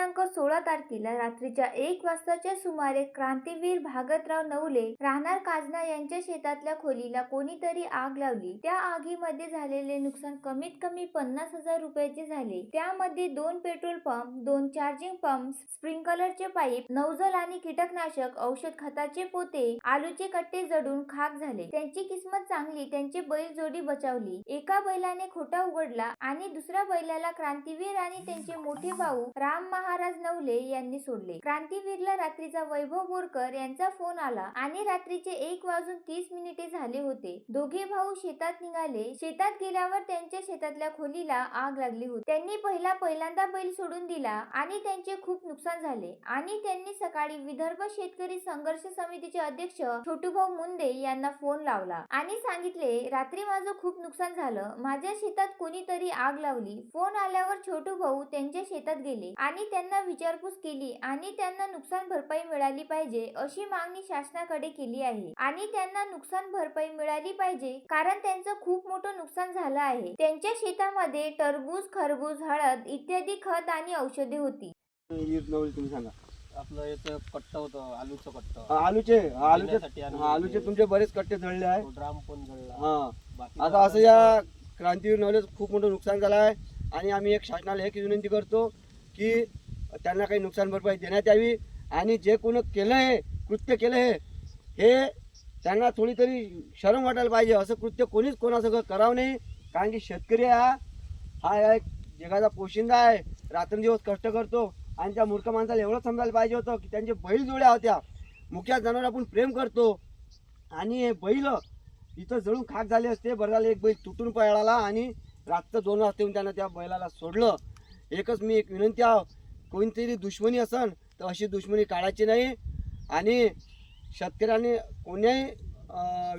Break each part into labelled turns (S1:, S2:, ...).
S1: सोळा तारखेला रात्रीच्या एक वाजताच्या सुमारे क्रांतीवीर भागतराव नवले राहणार काजना यांच्या शेतातल्या खोलीला कोणीतरी आग लावली. त्या आगीमध्ये झालेले नुकसान कमीत कमी पन्नास हजार रुपयाचे झाले. त्यामध्ये दोन पेट्रोल पंप दोन चार्जिंग पंप स्प्रिंकलरचे पाईप नौजल आणि कीटकनाशक औषध खताचे पोते आलूचे कट्टे जडून खाक झाले. त्यांची किस्मत चांगली त्यांची बैल जोडी बचावली. एका बैलाने खोटा उघडला आणि दुसऱ्या बैलाला क्रांतीवीर आणि त्यांचे मोठे भाऊ राम महा महाराज नवले यांनी सोडले. क्रांतीवीरला रात्रीचा वैभव बोरकर यांचा फोन आला आणि रात्रीचे एक वाजून तीस मिनिटे झाले होते. दोघे भाऊ शेतात निघाले. शेतात गेल्यावर त्यांच्या शेतातल्या खोलीला आग लागली होती. त्यांनी पहिला पहिल्यांदा बैल सोडून दिला आणि त्यांचे खूप नुकसान झाले आणि त्यांनी सकाळी विदर्भ शेतकरी संघर्ष समितीचे अध्यक्ष छोटूभाऊ मुंदे यांना फोन लावला आणि सांगितले रात्री माझं खूप नुकसान झालं. माझ्या शेतात कोणीतरी आग लावली. फोन आल्यावर छोटू भाऊ त्यांच्या शेतात गेले आणि त्यांना विचारपूस केली आणि त्यांना नुकसान भरपाई मिळाली पाहिजे अशी मागणी शासनाकडे केली आहे. आणि त्यांना नुकसान भरपाई मिळाली पाहिजे कारण त्यांचं खूप मोठं नुकसान झालं आहे. त्यांच्या शेतामध्ये टरबूज खरबूज हळद इत्यादी खत आणि औषधे होती.
S2: तुम्ही सांगा.
S3: आपलं याचं कट्ट होतं आलूचं कट्ट
S2: आलूचे आलूचे आलूचे तुमचे बरेच कट्टे जळले आहे.
S3: ड्राम पण जळला.
S2: हा. आता असं या क्रांतीवीर नवलेच खूप मोठं नुकसान झालं आहे. आणि आम्ही एक शासनाला एक विनंती करतो की त्यांना काही नुकसान भरपाई देण्यात यावी आणि जे कोण केलं हे कृत्य केलं हे हे त्यांना थोडी तरी शरम वाटायला पाहिजे. असं कृत्य कोणीच कोणासंग करावं नाही. कारण की शेतकरी हा हा एक जगाचा पोशिंदा आहे. रात्रंदिवस कष्ट करतो आणि त्या मूर्ख माणसाला एवढं समजायला पाहिजे होतं की त्यांचे बैल जोड्या होत्या. मुख्या जनावर आपण प्रेम करतो. आणि हे बैल इथं जळून खाक झाले असते. बरं झालं एक बैल तुटून पळाला आणि रात्र दोन वाजता येऊन त्यानं त्या बैलाला सोडलं. एकच मी एक विनंती आहो. कोणतरी दुश्मनी असन तर अशी दुश्मनी काढायची नाही. आणि शेतकऱ्याने कोण्याही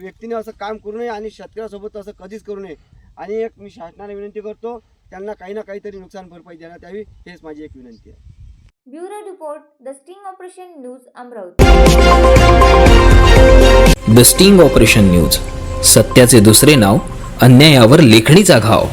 S2: व्यक्तीने असं काम करू नये आणि शेतकऱ्यासोबत असं कधीच करू नये. आणि एक मी शासनाला विनंती करतो त्यांना काही ना काहीतरी नुकसान भरपाई देण्यात यावी हेच माझी एक विनंती आहे.
S1: Bureau report the sting operation news Amravati.
S4: The sting operation news सत्याचे दुसरे नाव अन्यायावर लेखणीचा घाव.